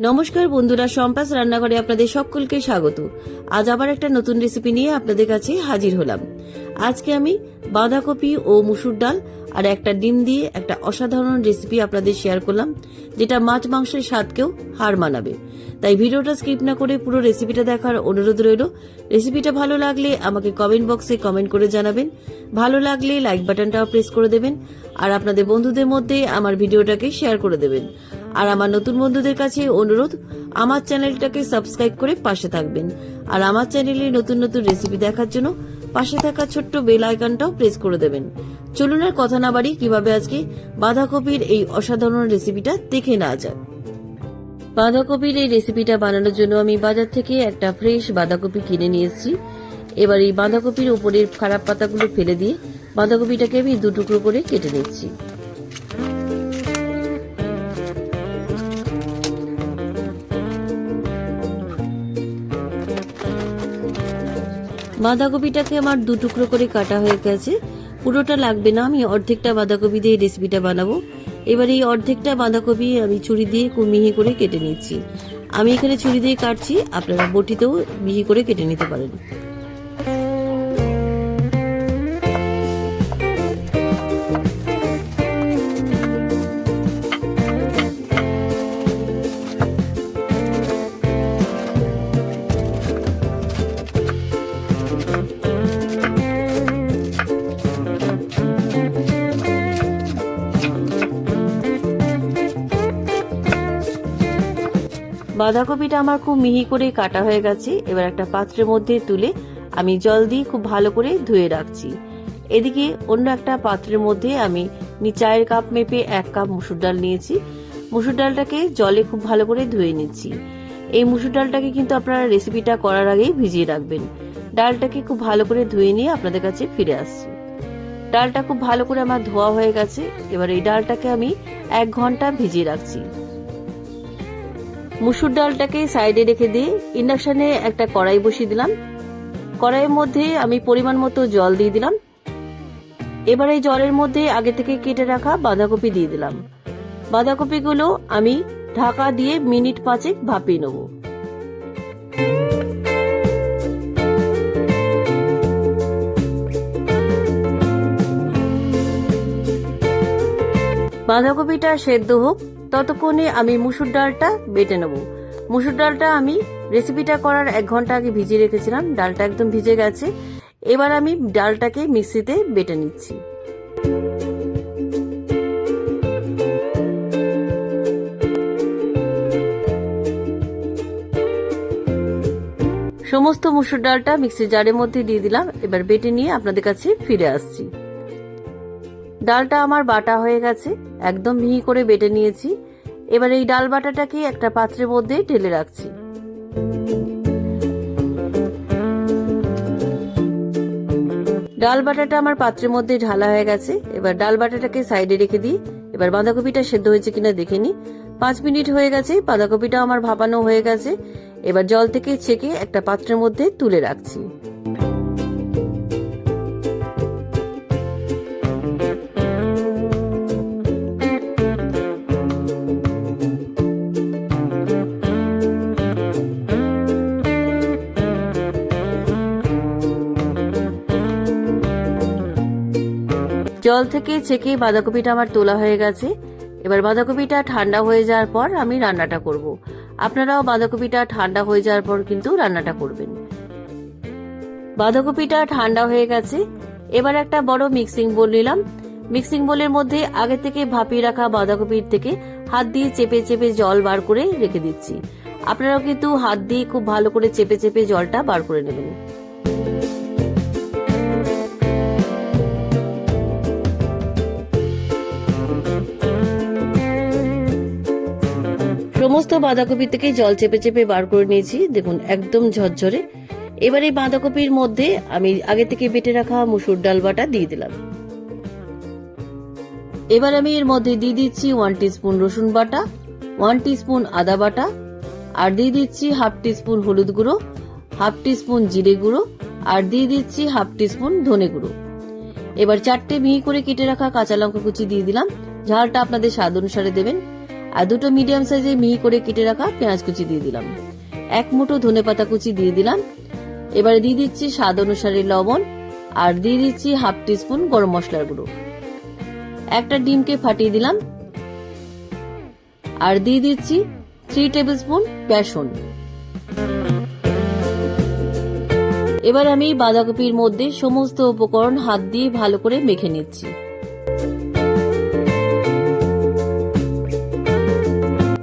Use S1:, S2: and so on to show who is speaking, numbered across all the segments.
S1: নমস্কার বন্ধুরা সম্পাস রান্নাঘরে আপনাদের সকলকে স্বাগত। আজ আবার একটা নতুন রেসিপি নিয়ে আপনাদের কাছে হাজির হলাম। আজকে আমি বাঁধাকপি ও মুসুর ডাল আর একটা ডিম দিয়ে একটা অসাধারণ রেসিপি আপনাদের শেয়ার করলাম, যেটা মাছ মাংসের স্বাদকেও হার মানাবে। তাই ভিডিওটা স্কিপ না করে পুরো রেসিপিটা দেখার অনুরোধ রইল। রেসিপিটা ভালো লাগলে আমাকে কমেন্ট বক্সে কমেন্ট করে জানাবেন। ভালো লাগলে লাইক বাটনটাও প্রেস করে দেবেন। আর আপনাদের বন্ধুদের মধ্যে আমার ভিডিওটাকে শেয়ার করে দেবেন। আর আমার নতুন বন্ধুদের কাছে অনুরোধ, আমার চ্যানেলটাকে সাবস্ক্রাইব করে পাশে থাকবেন। আর আমার চ্যানেলে নতুন নতুন রেসিপি দেখার জন্য পাশে থাকা ছোট্ট বেল আইকনটাও প্রেস করে দেবেন। চলুন আর কথা না বাড়ি কীভাবে আজকে বাঁধাকপির এই অসাধারণ রেসিপিটা দেখে না যাক। বাঁধাকপির এই রেসিপিটা বানানোর জন্য আমি বাজার থেকে একটা ফ্রেশ বাঁধাকপি কিনে নিয়ে এসেছি। এবার এই বাঁধাকপির উপরের খারাপ পাতাগুলো ফেলে দিয়ে বাঁধাকপিটাকে আমি দু টুকরো করে কেটে নিচ্ছি। বাঁধাকপিটাকে আমার দু টুকরো করে কাটা হয়ে গেছে। পুরোটা লাগবে না, আমি অর্ধেকটা বাঁধাকপি দিয়ে রেসিপিটা বানাবো। এবার এই অর্ধেকটা বাঁধাকপি আমি ছুরি দিয়ে মিহি করে কেটে নিচ্ছি। আমি এখানে ছুরি দিয়ে কাটছি, আপনারা বটিতেও মিহি করে কেটে নিতে পারেন। বাঁধাকপিটা আমার খুব মিহি করে কাটা হয়ে গেছে। এবার একটা পাত্রের মধ্যে তুলে আমি জল দিয়ে খুব ভালো করে ধুয়ে রাখছি। এদিকে অন্য একটা পাত্রের মধ্যে আমি চায়ের কাপ মেপে এক কাপ মুসুর ডাল নিয়েছি। মুসুর ডালটাকে জলে খুব ভালো করে ধুয়ে নিচ্ছি। এই মুসুর ডালটাকে কিন্তু আপনারা রেসিপিটা করার আগেই ভিজিয়ে রাখবেন। ডালটাকে খুব ভালো করে ধুয়ে নিয়ে আপনাদের কাছে ফিরে আসছি। ডালটা খুব ভালো করে আমার ধোয়া হয়ে গেছে। এবার এই ডালটাকে আমি এক ঘণ্টা ভিজিয়ে রাখছি। মুসুর ডালটাকে সাইডে রেখে দিয়ে ইন্ডাকশনে একটা কড়াই বসিয়ে দিলাম। কড়াইয়ের মধ্যে আমি পরিমাণ মতো জল দিয়ে দিলাম। এবার এই জলের মধ্যে আগে থেকে কেটে রাখা বাঁধাকপি দিয়ে দিলাম। বাঁধাকপিগুলো আমি ঢাকা দিয়ে মিনিট পাঁচেক ভাপিয়ে নেব। বাঁধাকপিটা সেদ্ধ হোক ততক্ষণে আমি মুসুর ডালটা বেটে নেব। মুসুর ডালটা আমি রেসিপিটা করার এক ঘণ্টা আগে ভিজিয়ে রেখেছিলাম, ডালটা একদম ভিজে গেছে। এবার আমি ডালটাকে মিক্সিতে বেটে নিচ্ছি। সমস্ত মুসুর ডালটা মিক্সির জারের মধ্যে দিয়ে দিলাম, এবার বেটে নিয়ে আপনাদের কাছে ফিরে আসছি। ডালটা আমার বাটা হয়ে গেছে, একদম মিহি করে বেটে নিয়েছি। এবার এই ডাল বাটাটাকে একটা পাত্রের মধ্যে ঢেলে রাখছি। ডাল বাটাটা আমার পাত্রের মধ্যে ঢালা হয়ে গেছে, এবার ডাল বাটাটাকে সাইডে রেখে দিই। এবার বাঁধাকপিটা সেদ্ধ হয়েছে কিনা দেখে নিই। পাঁচ মিনিট হয়ে গেছে বাঁধাকপিটা আমার ভাপানো হয়ে গেছে। এবার জল থেকে ছেঁকে একটা পাত্রের মধ্যে তুলে রাখছি। জল থেকে ছেঁকে বাঁধাকপিটা আমার তোলা হয়ে গেছে। এবার বাঁধাকপিটা ঠান্ডা হয়ে যাওয়ার পর আমি রান্নাটা করব। আপনারাও বাঁধাকপিটা ঠান্ডা হয়ে যাওয়ার পর কিন্তু রান্নাটা করবেন। বাঁধাকপিটা ঠান্ডা হয়ে গেছে। এবার একটা বড় মিক্সিং বোল নিলাম। মিক্সিং বোলের মধ্যে আগে থেকে ভাপিয়ে রাখা বাঁধাকপির থেকে হাত দিয়ে চেপে চেপে জল বার করে রেখে দিচ্ছি। আপনারাও কিন্তু হাত দিয়ে খুব ভালো করে চেপে চেপে জলটা বার করে নেবেন। সমস্ত বাঁধাকপি থেকে জল চেপে চেপে বার করে নিয়েছি। দেখুন, একদম ঝরঝরে। এবার এই বাঁধাকপির মধ্যে আমি আগে থেকে বেটে রাখা মুসুর ডাল বাটা দিয়ে দিলাম। এবার আমি এর মধ্যে দিয়ে দিচ্ছি ওয়ান স্পুন রসুন বাটা ওয়ান স্পুন আদা বাটা, আর দিয়ে দিচ্ছি হাফ স্পুন হলুদ গুঁড়ো হাফ স্পুন জিরে গুঁড়ো, আর দিয়ে দিচ্ছি হাফ স্পুন ধনে গুঁড়ো। এবার চারটে মিহি করে কেটে রাখা কাঁচা লঙ্কা কুচি দিয়ে দিলাম। ঝালটা আপনাদের স্বাদ অনুসারে দেবেন। আর দুটো মিডিয়াম সাইজে মিহি করে কেটে রাখা পেঁয়াজ কুচি দিয়ে দিলাম। এক মুঠো ধনে পাতা কুচি দিয়ে দিলাম। এবারে দিয়ে দিচ্ছি স্বাদ অনুসারে লবণ আর দিয়ে দিচ্ছি হাফ টিস্পুন গরম মশলার গুঁড়ো। একটা ডিমকে ফাটিয়ে দিলাম। আর দিয়ে দিচ্ছি থ্রি টেবিল স্পুন বেসন। এবার আমি বাঁধাকপির মধ্যে সমস্ত উপকরণ হাত দিয়ে ভালো করে মেখে নিচ্ছি।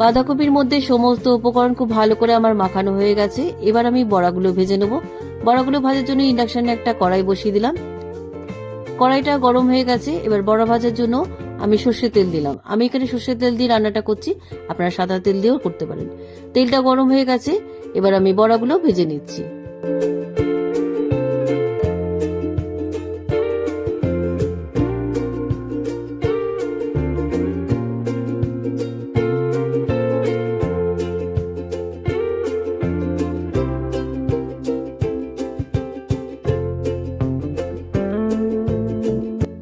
S1: বাঁধাকপির মধ্যে সমস্ত উপকরণ খুব ভালো করে আমার মাখানো হয়ে গেছে। এবার আমি বড়াগুলো ভেজে নেব। বড়াগুলো ভাজার জন্য ইন্ডাকশনে একটা কড়াই বসিয়ে দিলাম। কড়াইটা গরম হয়ে গেছে। এবার বড়া ভাজার জন্য আমি সর্ষের তেল দিলাম। আমি এখানে সর্ষের তেল দিয়ে রান্নাটা করছি। আপনারা সাদা তেল দিয়েও করতে পারেন। তেলটা গরম হয়ে গেছে। এবার আমি বড়াগুলো ভেজে নিচ্ছি।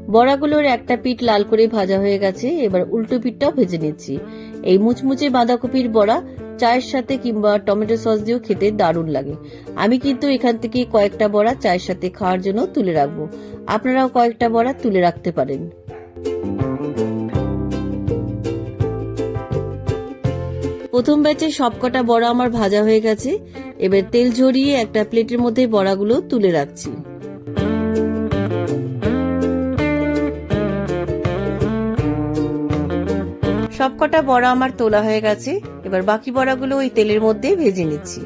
S1: বড়াগুলোর একটা পিঠ লাল করে ভাজা হয়ে গেছে, এবার উল্টো পিঠটাও ভেজে নিচ্ছি। এই মুচমুচে বাঁধাকপির বড়া, চায়ের সাথে কিংবা টমেটো সস দিয়েও খেতে দারুণ লাগে। আমি কিন্তু এখান থেকে কয়েকটা বড়া চায়ের সাথে খাওয়ার জন্য তুলে রাখব। আপনারাও কয়েকটা বড়া তুলে রাখতে পারেন। প্রথম ব্যাচে সবকটা বড়া আমার ভাজা হয়ে গেছে। এবার তেল ঝরিয়ে একটা প্লেটের মধ্যে বড়াগুলো তুলে রাখছি। সবকটা বড়া আমার তোলা হয়ে গেছে। এবার বাকি বড়াগুলো ওই তেলের মধ্যে ভেজে নিচ্ছি।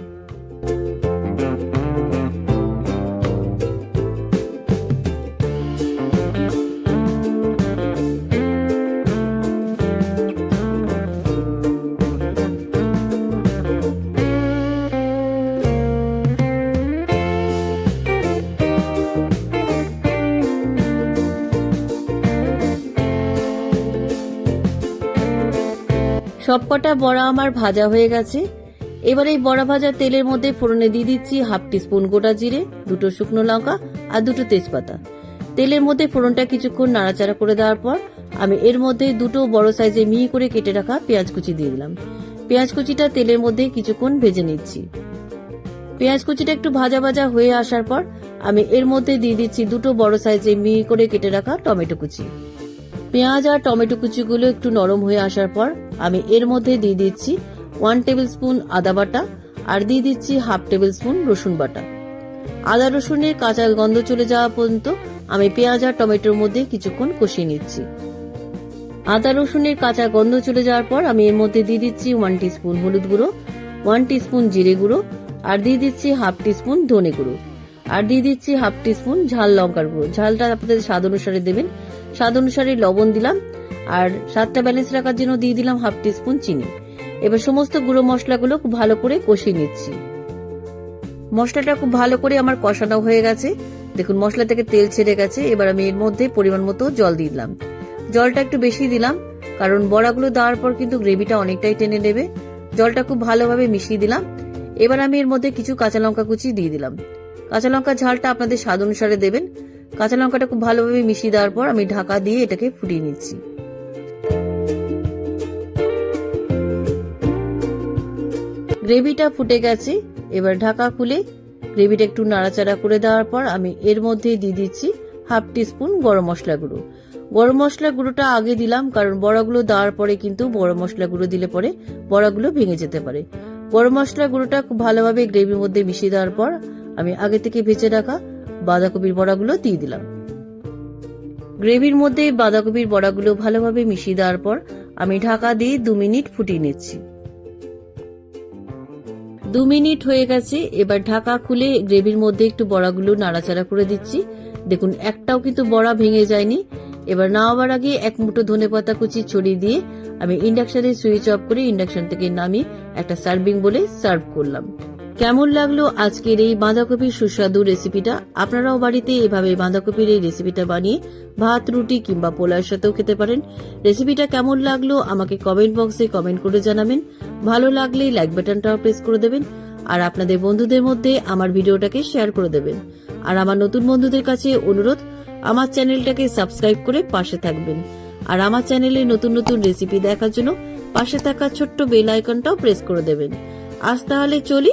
S1: সবকটা বড়া আমার ভাজা হয়ে গেছে। এবার এই বড়া ভাজা তেলের মধ্যে ফোড়নে দিয়ে দিচ্ছি হাফ টিস্পুন গোটা জিরে, দুটো শুকনো লঙ্কা আর দুটো তেজপাতা। তেলের মধ্যে ফোড়নটা কিছুক্ষণ নাড়াচাড়া করে দেওয়ার পর আমি এর মধ্যে দুটো বড় সাইজে মিহি করে কেটে রাখা পেঁয়াজ কুচি দিয়ে দিলাম। পেঁয়াজ কুচিটা তেলের মধ্যে কিছুক্ষণ ভেজে নিচ্ছি। পেঁয়াজ কুচিটা একটু ভাজা ভাজা হয়ে আসার পর আমি এর মধ্যে দিয়ে দিচ্ছি দুটো বড় সাইজে মিহি করে কেটে রাখা টমেটো কুচি। পেঁয়াজ আর টমেটো কুচিগুলো একটু নরম হয়ে আসার পর আমি এর মধ্যে দিয়ে দিচ্ছি ওয়ান টেবিল স্পুন আদা বাটা আর দিয়ে দিচ্ছি হাফ টেবিল স্পুন রসুন বাটা। আদা রসুনের কাঁচা গন্ধ চলে যাওয়া পর্যন্ত আমি পেঁয়াজ আর টমেটোর মধ্যে কিছুক্ষণ কষিয়ে নিচ্ছি। আদা রসুনের কাঁচা গন্ধ চলে যাওয়ার পর আমি এর মধ্যে দিয়ে দিচ্ছি ওয়ান স্পুন হলুদ গুঁড়ো ওয়ান স্পুন জিরে গুঁড়ো আর দিয়ে দিচ্ছি হাফ স্পুন ধনে গুঁড়ো। আর দিয়ে দিচ্ছি হাফ স্পুন ঝাল লঙ্কার গুঁড়ো। ঝালটা আপনাদের স্বাদ অনুসারে দেবেন। স্বাদ অনুসারে লবণ দিলাম, আর স্বাদটা ব্যালেন্স রাখার জন্য দিয়ে দিলাম হাফ স্পুন চিনি। এবার সমস্ত গুঁড়ো মশলাগুলো খুব ভালো করে কষিয়ে নিচ্ছি। মশলাটা খুব ভালো করে আমার কষানো হয়ে গেছে। দেখুন মশলা থেকে তেল ছেড়ে গেছে। এবার আমি এর মধ্যে পরিমাণ মতো জল দিয়ে দিলাম। জলটা একটু বেশি দিলাম, কারণ বড়াগুলো দেওয়ার পর কিন্তু গ্রেভিটা অনেকটাই টেনে নেবে। জলটা খুব ভালোভাবে মিশিয়ে দিলাম। এবার আমি এর মধ্যে কিছু কাঁচা লঙ্কা কুচি দিয়ে দিলাম। কাঁচা লঙ্কা ঝালটা আপনাদের স্বাদ অনুসারে দেবেন। কাঁচা লঙ্কাটা খুব ভালোভাবে মিশিয়ে দেওয়ার পর আমি ঢাকা দিয়ে এটাকে ফুটিয়ে নিচ্ছি। গ্রেভিটা ফুটে গেছে, এবার ঢাকা খুলে গ্রেভিটা একটু নাড়াচাড়া করে দেওয়ার পর আমি এর মধ্যে দিয়ে দিচ্ছি হাফ টিস্পুন গরম মশলা গুঁড়ো। গরম মশলা গুঁড়োটা আগে দিলাম, কারণ বড়াগুলো দেওয়ার পরে কিন্তু গরম মশলা গুঁড়ো দিলে পরে বড়াগুলো ভেঙে যেতে পারে। গরম মশলা গুঁড়োটা খুব ভালোভাবে গ্রেভির মধ্যে মিশিয়ে দেওয়ার পর আমি আগে থেকে ভেজে রাখা বাঁধাকপির বড়াগুলো দিয়ে দিলাম। গ্রেভির মধ্যে বাঁধাকপির বড়াগুলো ভালোভাবে মিশিয়ে দেওয়ার পর আমি ঢাকা দিয়ে দু মিনিট ফুটিয়ে নিচ্ছি। দু মিনিট হয়ে গেছে, এবার ঢাকা খুলে গ্রেভির মধ্যে একটু বড়াগুলো নাড়াচাড়া করে দিচ্ছি। দেখুন, একটাও কিন্তু বড়া ভেঙে যায়নি। এবার নামাবার আগে এক মুঠো ধনে পাতা কুচি ছড়িয়ে দিয়ে আমি ইন্ডাকশনে সুইচ অফ করে ইন্ডাকশন থেকে নামিয়ে একটা সার্ভিং বলে সার্ভ করলাম। কেমন লাগল আজকের এই বাঁধাকপির সুস্বাদু রেসিপিটা? আপনারাও বাড়িতে এভাবে বাঁধাকপির এই রেসিপিটা বানিয়ে ভাত, রুটি কিংবা পোলার সাথেও খেতে পারেন। রেসিপিটা কেমন লাগল আমাকে কমেন্ট বক্সে কমেন্ট করে জানাবেন। ভালো লাগলে লাইক বাটনটাও প্রেস করে দেবেন। আর আপনাদের বন্ধুদের মধ্যে আমার ভিডিওটাকে শেয়ার করে দেবেন। আর আমার নতুন বন্ধুদের কাছে অনুরোধ, আমার চ্যানেলটাকে সাবস্ক্রাইব করে পাশে থাকবেন। আর আমার চ্যানেলে নতুন নতুন রেসিপি দেখার জন্য পাশে থাকা ছোট্ট বেল আইকনটাও প্রেস করে দেবেন। আজ তাহলে চলি